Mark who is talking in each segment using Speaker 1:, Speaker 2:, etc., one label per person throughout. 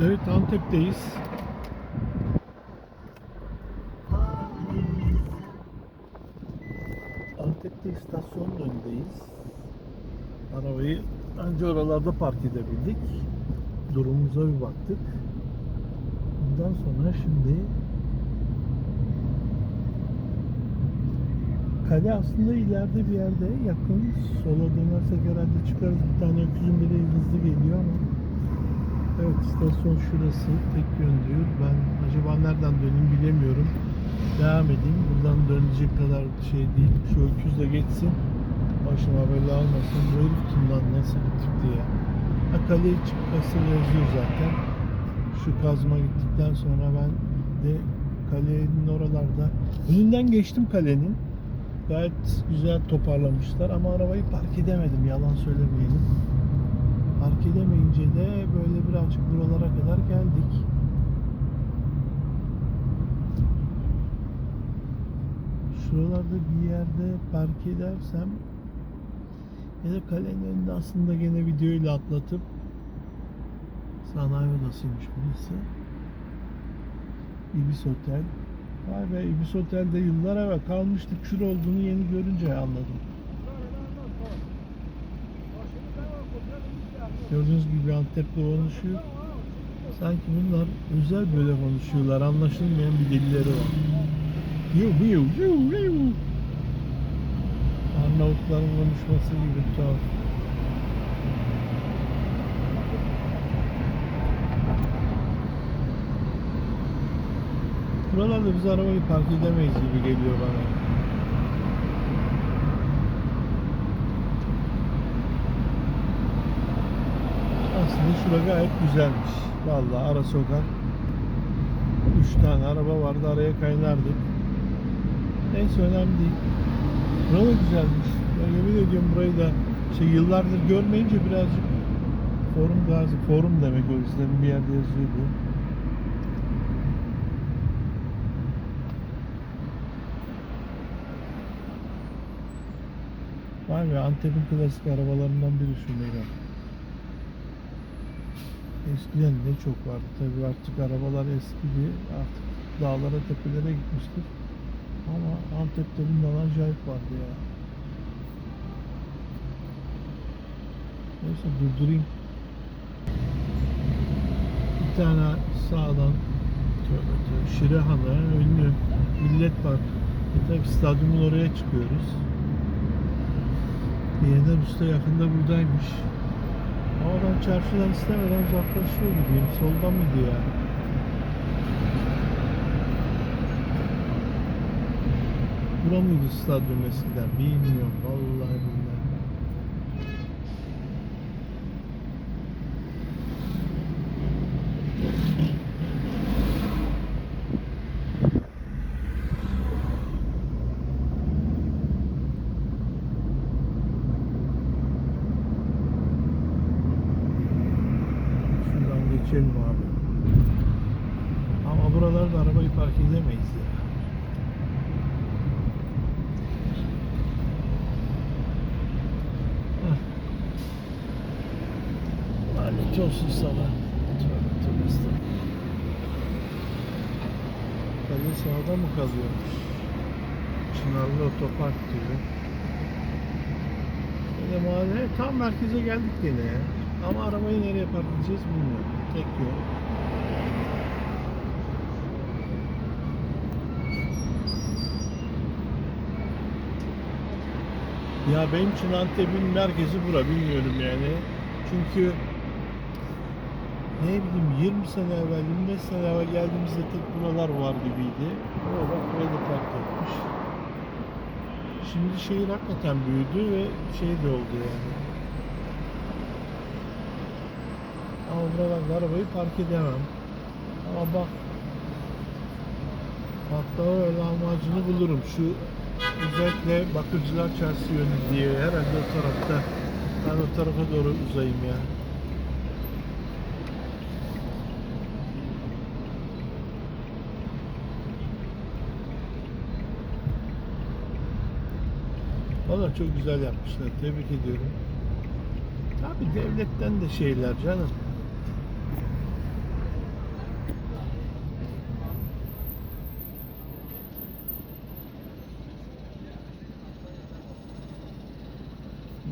Speaker 1: Evet Antep'teyiz. Antep'te istasyonun önündeyiz. Arabayı önce oralarda park edebildik. Durumumuza bir baktık. Bundan sonra şimdi Kale aslında ileride bir yerde yakın. Sola dönersek herhalde çıkarız. Bir tane öküzün biri hızlı geliyor ama Evet istasyon şurası tek yön diyor. Ben acaba nereden döneyim bilemiyorum. Devam edeyim. Buradan dönecek kadar şey değil. Şu öküz de geçsin. Başıma böyle almasın. Bu herif kim lan nasıl bir tip diye. Ha kaleye çıkması yazıyor zaten. Şu kazma gittikten sonra ben de kalenin oralarda önünden geçtim kalenin. Gayet güzel toparlamışlar ama arabayı park edemedim yalan söylemeyelim. Park edemeyince de böyle birazcık buralara kadar geldik. Şuralarda bir yerde park edersem ya da kalenin önünde aslında gene videoyla atlatıp sanayi odasıymış burası. Ibis Otel. Vay be Ibis Otel'de yıllar evvel kalmıştık. Şur olduğunu yeni görünce anladım. Gördüğünüz gibi Antep'te konuşuyor. Sanki bunlar özel böyle konuşuyorlar. Anlaşılmayan bir dilleri var. Yu yu yu yu. Arnavutların konuşması gibi tuhaf. Buralarda biz arabayı park edemeyiz gibi geliyor bana. Aslında şura gayet güzelmiş. Vallahi ara sokak. Üç tane araba vardı araya kaynardık. Neyse önemli değil. Bura güzelmiş. Ya yemin ediyorum burayı da şey yıllardır görmeyince birazcık Forum Gazi, forum demek o yüzden bir yerde yazıyordu. Vay be Antep'in klasik arabalarından biri şu Megane. Eskiden ne çok vardı tabii artık arabalar eskidi artık dağlara tepelere gitmiştir. Ama Antep'te bundan acayip vardı ya. Neyse durdurayım. Bir tane sağdan tövbe tövbe Şirehan'a ünlü Millet Park. E tabi stadyumun oraya çıkıyoruz. Yener Usta yakında buradaymış. Ama ben çarşıdan istemeden uzaklaşıyor gibiyim. Soldan mıydı ya? Bura mıydı stadyum eskiden? Bilmiyorum. Vallahi billahi. Şuradan geçelim abi. Ama buralarda arabayı park edemeyiz ya. Heh. Lanet olsun sana. Tövbe tövbe estağfurullah. Kale sağda mı kalıyormuş? Çınarlı Otopark diyor. Böyle mahalle tam merkeze geldik yine. Ama arabayı nereye park edeceğiz bilmiyorum. Tek yol. Ya benim için Antep'in merkezi bura bilmiyorum yani. Çünkü ne bileyim 20 sene evvel, 25 sene evvel geldiğimizde tek buralar var gibiydi. Ama bak buraya da park etmiş. Şimdi şehir hakikaten büyüdü ve şey de oldu yani. Ama buralarda arabayı park edemem. Ama bak hatta öyle amacını bulurum. Şu özellikle Bakırcılar Çarşı yönü diye herhalde o tarafta. Ben o tarafa doğru uzayayım ya. Valla çok güzel yapmışlar. Tebrik ediyorum. Abi devletten de şeyler canım.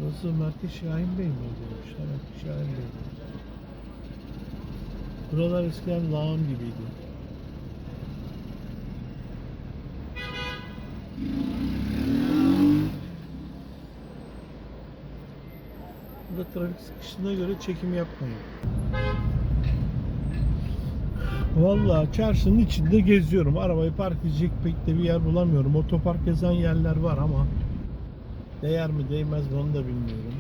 Speaker 1: Burası Merkez Şahin Bey mi demiş? Merkez Şahin Bey. Buralar eskiden lağım gibiydi. Trafik sıkıştığına göre çekim yapmayın. Vallahi çarşının içinde geziyorum. Arabayı park edecek pek de bir yer bulamıyorum. Otopark gezen yerler var ama değer mi değmez mi onu da bilmiyorum.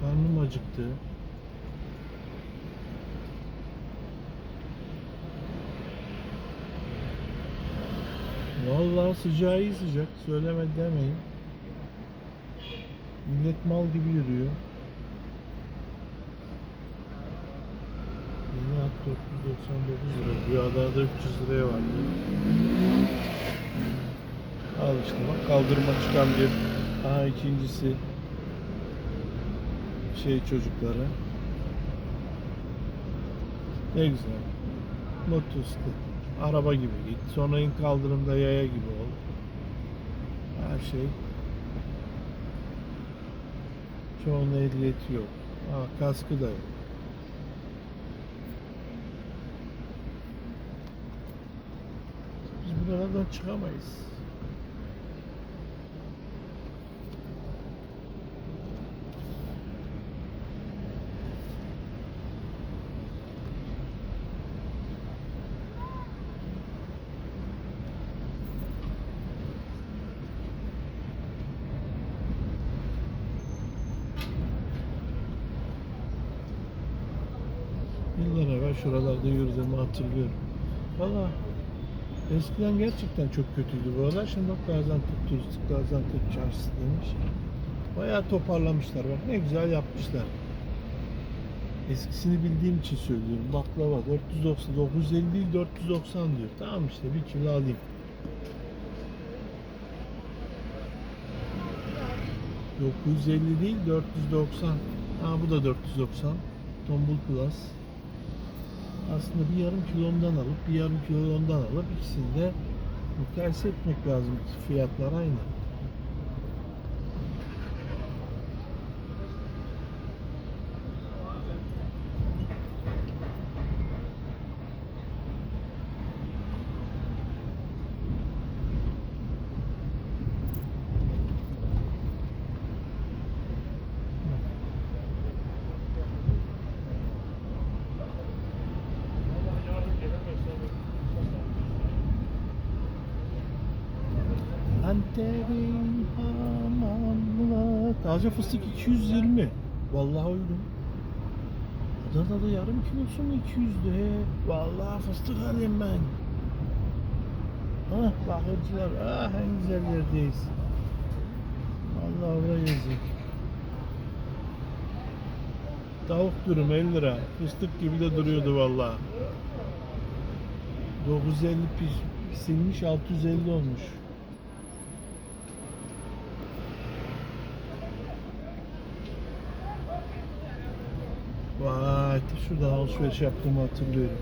Speaker 1: Karnım acıktı. Vallahi sıcağı iyi sıcak. Söyleme demeyin. Millet mal gibi yürüyor. Yeni at 499 lira. Rüyada da 300 liraya vardı. Al işte bak kaldırıma çıkan bir. Aha ikincisi şey çocuklara. Ne güzel. Motosiklet. Araba gibi git. Sonra in kaldırımda yaya gibi ol. Her şey. Çoğunun ehliyeti yok. Aa, kaskı da yok. Biz buralardan çıkamayız. Yıllar evvel şuralarda yürüdüğümü hatırlıyorum. Valla eskiden gerçekten çok kötüydü bu aralar. Şimdi bak Gaziantep turistik Gaziantep çarşısı demiş. Bayağı toparlamışlar bak ne güzel yapmışlar. Eskisini bildiğim için söylüyorum. Baklava 490, 950 değil 490 diyor. Tamam işte bir kilo alayım. ...950 değil 490. Ha bu da 490. Tombul Plus. Aslında bir yarım kilo ondan alıp bir yarım kilo ondan alıp ikisini de mukayese etmek lazım. Fiyatlar aynı. Antep'in hamamına Taze fıstık 220 Vallahi uydum Adana'da yarım kilosu mu 200'dü Vallahi fıstık alayım ben. Ah bakırcılar ah en güzel yerdeyiz. Vallahi orada yazık. Tavuk dürüm 50 lira. Fıstık gibi de duruyordu vallahi. 950 pis, silmiş 650 olmuş Vay, şuradan alışveriş yaptığımı hatırlıyorum.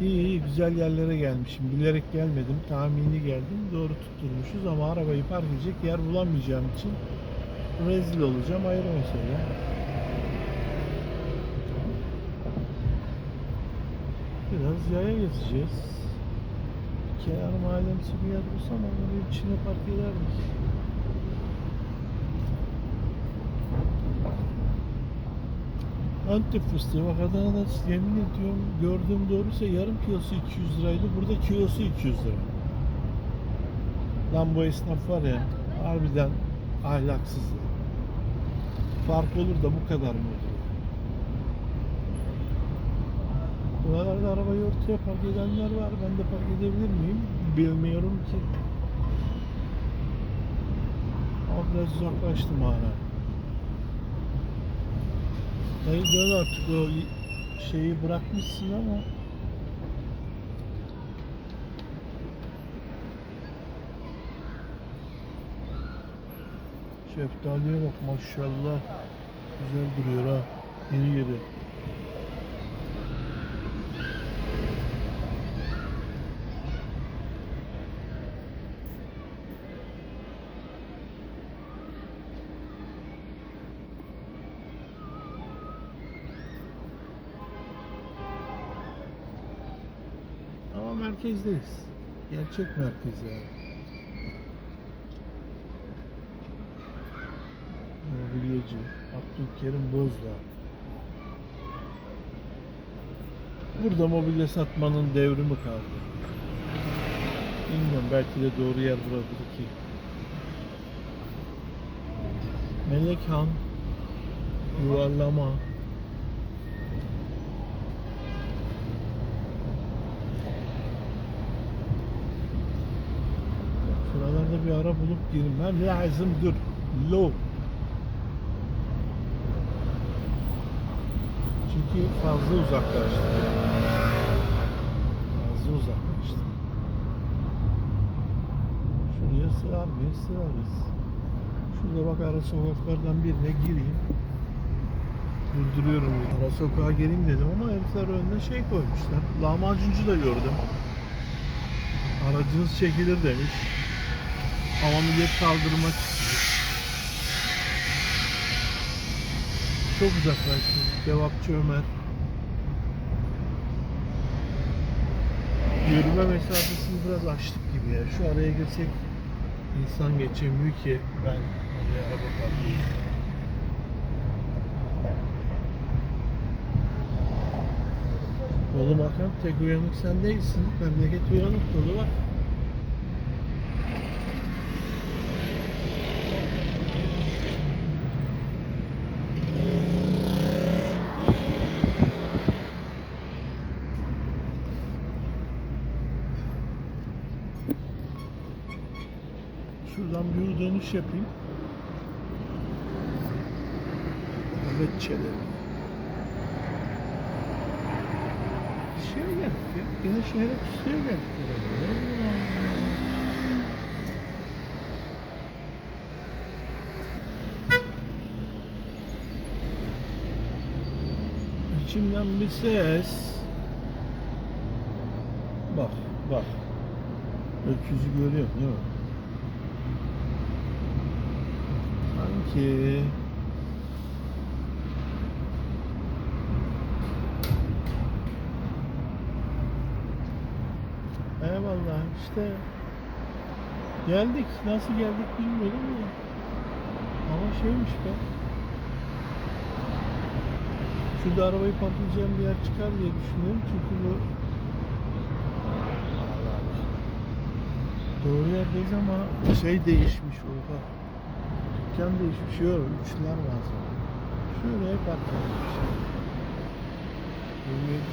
Speaker 1: İyi iyi güzel yerlere gelmişim. Bilerek gelmedim. Tahmini geldim. Doğru tutturmuşuz ama arabayı park edecek yer bulamayacağım için rezil olacağım ayrı mesele. Biraz yaya gezeceğiz. Kenar mahallemsi bir yer bulsam onları içine park ederdik. Antep fıstığı bak Adana'da yemin ediyorum gördüğüm doğruysa yarım kilosu 200 liraydı. Burada kilosu 200 lira. Lan bu esnaf var ya harbiden ahlaksız. Fark olur da bu kadar mı olur? Buralarda arabayı ortaya park edenler var. Ben de park edebilir miyim? Bilmiyorum ki. Ama biraz uzaklaştım hala. Dayı artık o şeyi bırakmışsın ama. Şeftaliye bak maşallah. Güzel duruyor ha. Yeni yeri merkezdeyiz. Gerçek merkez yani. Mobilyacı Abdülkerim Bozdağ. Burada mobilya satmanın devrimi kaldı. Bilmiyorum belki de doğru yer buradır ki. Melekhan Yuvarlama Şuralarda bir ara bulup girmem lazımdır. Lo. Çünkü fazla uzaklaştı. Fazla uzaklaştı. Şuraya sığar mıyız? Sığarız. Şurada bak ara sokaklardan birine gireyim. Durduruyorum. Ara sokağa gireyim dedim ama herifler önüne şey koymuşlar. Lahmacuncu da gördüm. Aracınız çekilir demiş. Ama millet kaldırmak istiyor. Çok uzaklaştı. Cevapçı Ömer. Yürüme mesafesini biraz açtık gibi ya. Şu araya girsek insan geçemiyor ki ben oraya araba parkıyım. Oğlum Hakan tek uyanık sen değilsin. Memleket uyanık dolu var. Şuradan dönüş yapayım. Evet Çelebi. Şeye geldik ya. Yine şehre pusuya geldik. İçimden bir ses. Bak, bak. Öküzü görüyorum değil mi? Sanki Eyvallah işte geldik. Nasıl geldik bilmiyorum ya ama şeymiş be. Şurada arabayı patlayacağım bir yer çıkar diye düşünüyorum. Çünkü bu doğru yerdeyiz ama şey değişmiş orada dükkan değişmiş yok üçler lazım şuraya patlamış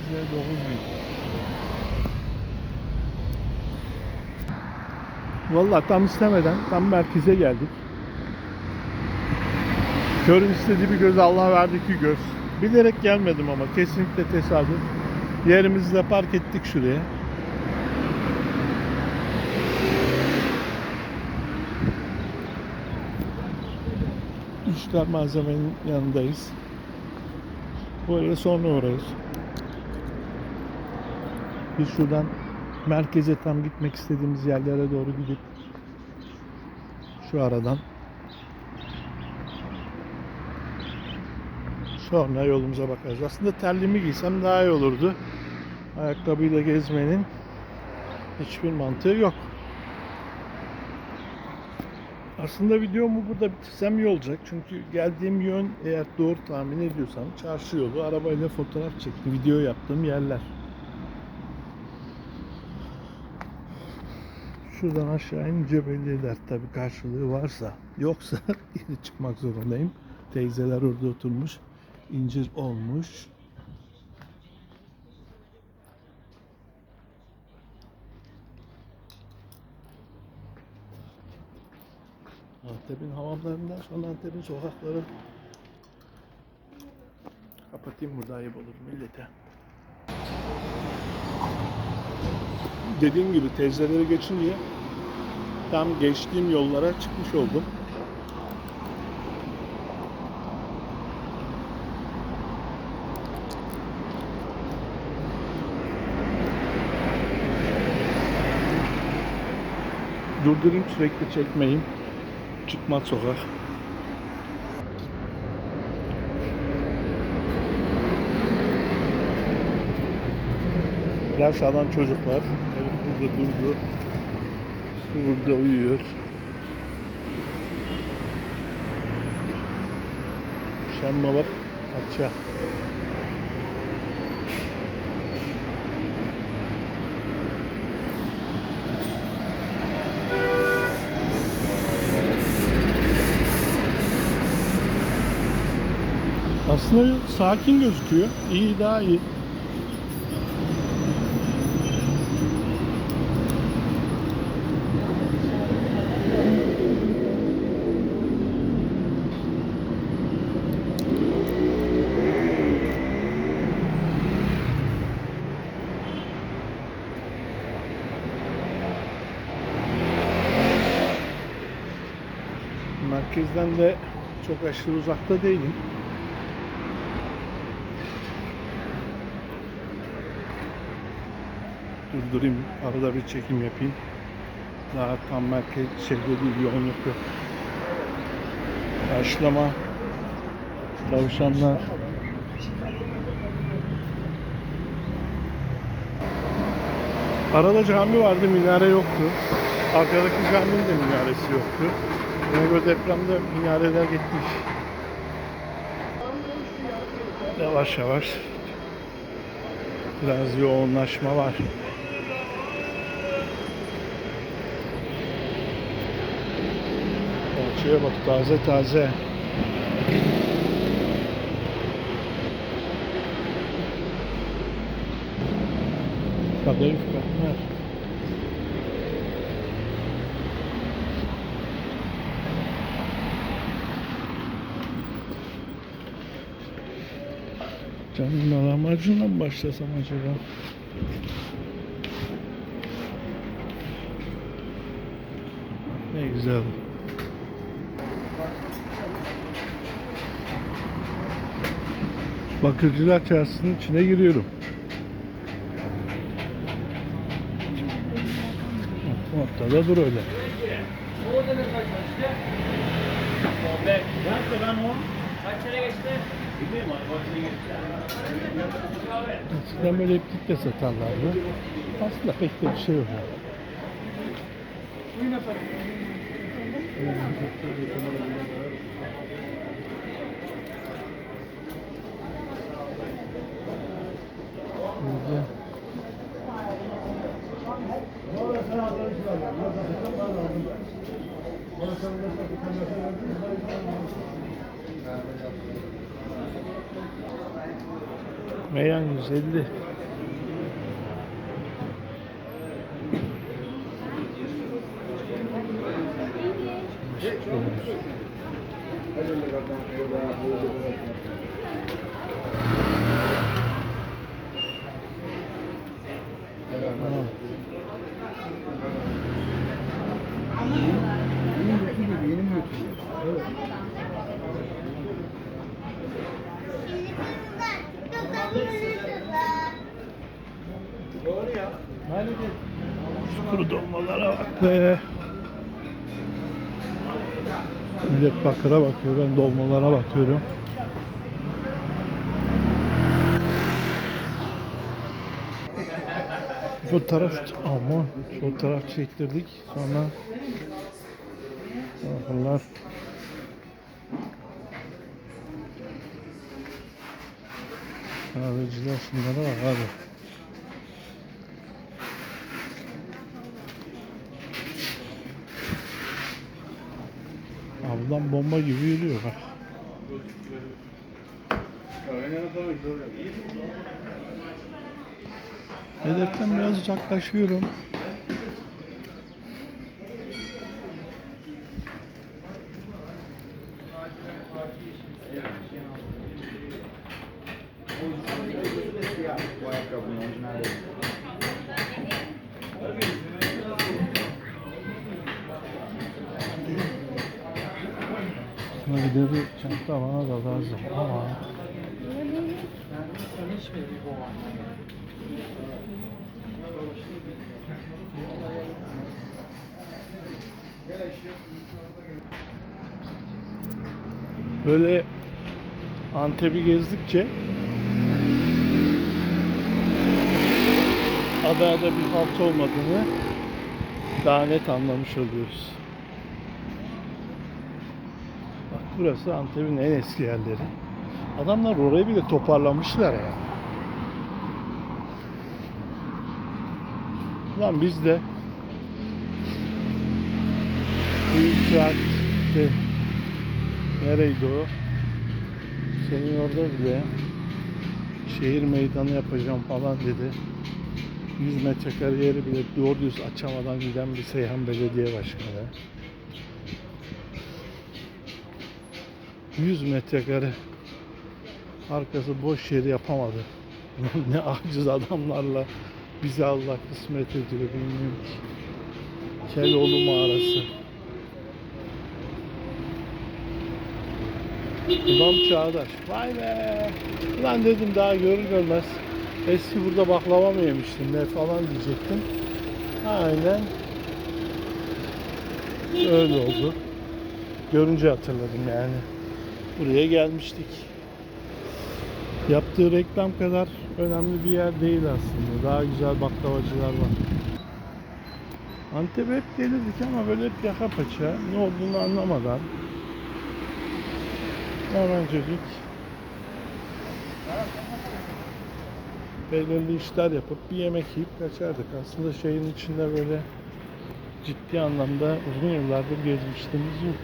Speaker 1: 27 9 bin Vallahi tam istemeden tam merkeze geldik. Körün istediği bir göz Allah verdi ki göz. Bilerek gelmedim ama kesinlikle tesadüf. Yerimizde park ettik şuraya. Üçler malzemenin yanındayız. Buraya sonra uğrarız. Biz şuradan merkeze tam gitmek istediğimiz yerlere doğru gidip şu aradan sonra yolumuza bakarız. Aslında terliğimi giysem daha iyi olurdu. Ayakkabıyla gezmenin hiçbir mantığı yok. Aslında videomu burada bitirsem iyi olacak. Çünkü geldiğim yön eğer doğru tahmin ediyorsam çarşı yolu arabayla fotoğraf çektim. Video yaptığım yerler. Şuradan aşağı inince belli eder tabii karşılığı varsa. Yoksa geri çıkmak zorundayım. Teyzeler orada oturmuş. incir olmuş. Antep'in hamamlarından sonra Antep'in sokakları kapatayım burada ayıp olur millete. dediğim gibi teyzeleri geçince tam geçtiğim yollara çıkmış oldum. Durdurayım sürekli çekmeyeyim. Çıkmaz sokak. Ders alan çocuklar. durdu. Burada uyuyor. Şamma bak. Aça. Aslında sakin gözüküyor. İyi daha iyi. Merkezden de çok aşırı uzakta değilim. Durdurayım, arada bir çekim yapayım. Daha tam merkez şeyde değil, yoğunluk yok. Karşılama, tavşanlar. Arada cami vardı, minare yoktu. Arkadaki caminin de minaresi yoktu. Buna göre depremde minareler gitmiş. Yavaş yavaş biraz yoğunlaşma var. Bahçeye bak taze taze. Kadayıf katmer. Canım lahmacunla mı başlasam acaba? Ne güzel. Bakırcılar Çarşısı'nın içine giriyorum. Ortada dur öyle. Eskiden böyle iplik de satarlardı. Aslında pek de bir şey yok. Burada Meyan 150. be. Millet bakıra bakıyor, ben dolmalara bakıyorum. Fotoğraf ama fotoğraf çektirdik sonra bunlar kahveciler şunlara bak abi. Ablam bomba gibi yürüyor bak. Hedeften biraz uzaklaşıyorum. Bir de bir çanta bana da lazım ama böyle Antep'i gezdikçe adada bir halt olmadığını daha net anlamış oluyoruz. Bak burası Antep'in en eski yerleri. Adamlar orayı bile toparlamışlar ya. Lan biz de bir saat işte, nereydi o? Senin orada bile şehir meydanı yapacağım falan dedi. 100 metrekare yeri bile doğru düz açamadan giden bir Seyhan Belediye Başkanı. 100 metrekare arkası boş yeri yapamadı. ne aciz adamlarla bize Allah kısmet ediyor bilmiyorum ki. Keloğlu mağarası. Ulan Çağdaş. Vay be. Ulan dedim daha görür görmez. Eski burada baklava mı yemiştin ne falan diyecektim. Aynen. Öyle oldu. Görünce hatırladım yani. Buraya gelmiştik. Yaptığı reklam kadar önemli bir yer değil aslında. Daha güzel baklavacılar var. Antep'e hep gelirdik ama böyle hep yaka paça. Ne olduğunu anlamadan. Hemencecik belirli işler yapıp bir yemek yiyip kaçardık. Aslında şeyin içinde böyle ciddi anlamda uzun yıllardır gezmişliğimiz yok.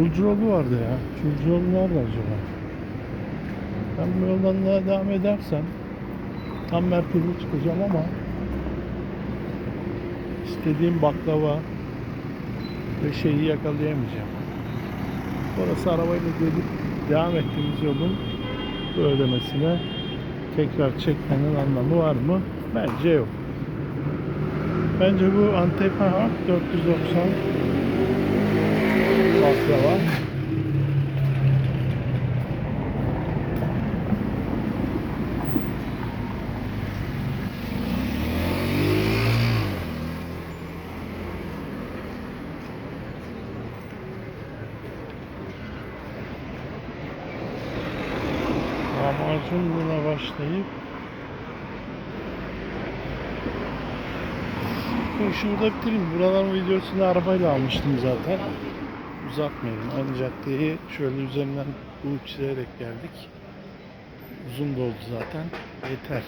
Speaker 1: Kulcuoğlu vardı ya. Kulcuoğlu nerede acaba? Ben bu yoldan daha devam edersem tam merkeze çıkacağım ama istediğim baklava ve şeyi yakalayamayacağım. Orası arabayla gelip devam ettiğimiz yolun ödemesine tekrar çekmenin anlamı var mı? Bence yok. Bence bu Antep 490 Mafya var. Amazon'la başlayıp Şurada bitirin. Buraların videosunu arabayla almıştım zaten. Uzatmayayım. Aynı caddeyi şöyle üzerinden bu çizerek geldik. Uzun da oldu zaten. Yeter.